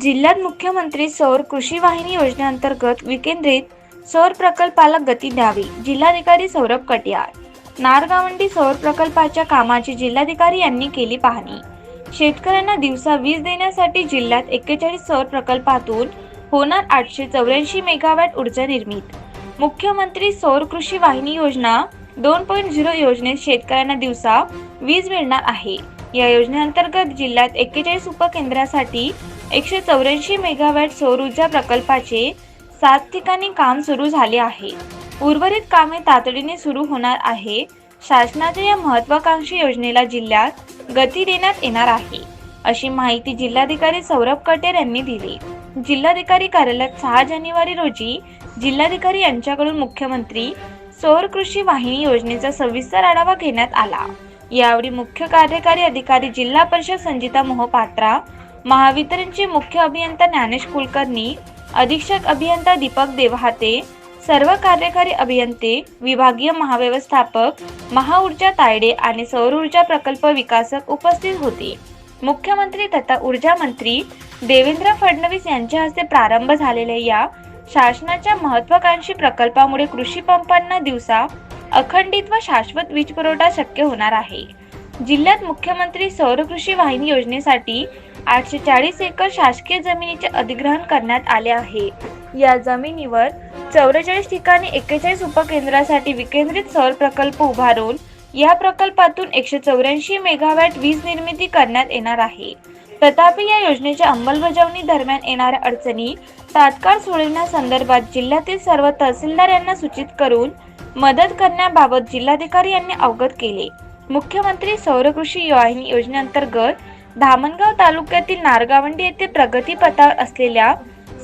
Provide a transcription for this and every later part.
जिल्ह्यात मुख्यमंत्री सौर कृषी वाहिनी योजनेअंतर्गत विकेंद्रित सौर प्रकल्पाला गती द्यावी. जिल्हाधिकारी सौरभ कटियार. नारगावंडी सौर प्रकल्पाच्या कामाची जिल्हाधिकारी यांनी केली पाहणी. शेतकऱ्यांना दिवसा वीज देण्यासाठी जिल्ह्यात एक्केचाळीस सौर प्रकल्पातून होणार आठशे चौऱ्याऐंशी मेगावॅट ऊर्जा निर्मित. मुख्यमंत्री सौर कृषी वाहिनी योजना दोन पॉईंट झिरो योजनेत शेतकऱ्यांना दिवसा वीज मिळणार आहे. या योजनेअंतर्गत जिल्ह्यात एक्केचाळीस उपकेंद्रासाठी एकशे चौऱ्याऐंशी मेगावॅट सौर ऊर्जा प्रकल्पाचे सात ठिकाणी काम सुरू झाले आहे. उर्वरित कामे तातडीने सुरू होणार आहे. शासनाच्या या महत्वाकांक्षी योजनेला जिल्ह्यात गती देण्यात येणार आहे अशी माहिती जिल्हाधिकारी सौरभ कटेर यांनी दिली. जिल्हाधिकारी कार्यालयात सहा जानेवारी रोजी जिल्हाधिकारी यांच्याकडून मुख्यमंत्री सौर कृषी वाहिनी योजनेचा सविस्तर आढावा घेण्यात आला. यावेळी मुख्य कार्यकारी अधिकारी जिल्हा परिषद संजिता मोहपात्रा महावितरणचे मुख्य अभियंता ज्ञानेश कुलकर्णी अधीक्षक अभियंता दीपक देवहाते सर्व कार्यकारी अभियंते विभागीय महाव्यवस्थापक महाऊर्जा तायडे आणि सौर ऊर्जा प्रकल्प विकासक उपस्थित होते. मुख्यमंत्री तथा ऊर्जा मंत्री देवेंद्र फडणवीस यांच्या हस्ते प्रारंभ झालेल्या या शासनाच्या महत्वाकांक्षी प्रकल्पामुळे कृषी पंपांना दिवसा अखंडित व शाश्वत वीज पुरवठा शक्य होणार आहे. जिल्ह्यात मुख्यमंत्री सौरकृषी वाहिनी योजनेसाठी आठशे चाळीस एकर शासकीय जमिनीचे अधिग्रहण करण्यात आले आहे. या जमिनीवर चौवेचाळीस ठिकाणी एक्केचाळीस उपकेंद्रासाठी विकेंद्रित सौर प्रकल्प उभारून या प्रकल्पातून एकशे चौऱ्याऐंशी मेगावॅट वीज निर्मिती करण्यात येणार आहे. तथापि या योजनेच्या अंमलबजावणी दरम्यान येणाऱ्या अडचणी तात्काळ सोडविण्यासंदर्भात जिल्ह्यातील सर्व तहसीलदार यांना सूचित करून मदत करण्याबाबत जिल्हाधिकारी यांनी अवगत केले. मुख्यमंत्री सौरकृषी वाहिनी योजनेअंतर्गत धामणगाव तालुक्यातील नारगावंडी येथे प्रगतीपथावर असलेल्या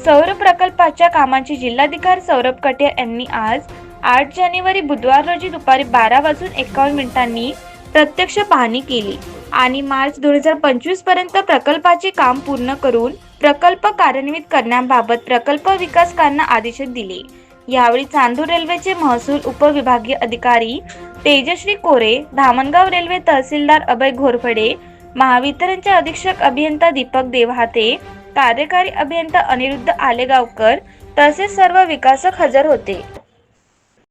सौर प्रकल्पाच्या कामाची जिल्हाधिकारी सौरभ कटे यांनी आज आठ जानेवारी बुधवार रोजी दुपारी बारा वाजून एकावन्न मिनिटांनी प्रत्यक्ष पाहणी केली आणि मार्च दोन हजार पंचवीसपर्यंत प्रकल्पाचे काम पूर्ण करून प्रकल्प कार्यान्वित करण्याबाबत प्रकल्प विकासकांना आदेश दिले. यावेळी चांदूर रेल्वेचे महसूल उपविभागीय अधिकारी तेजश्री कोरे धामणगाव रेल्वे तहसीलदार अभय घोरफडे महावितरणचे अधीक्षक अभियंता दीपक देवहाते कार्यकारी अभियंता अनिरुद्ध आलेगावकर तसेच सर्व विकासक हजर होते.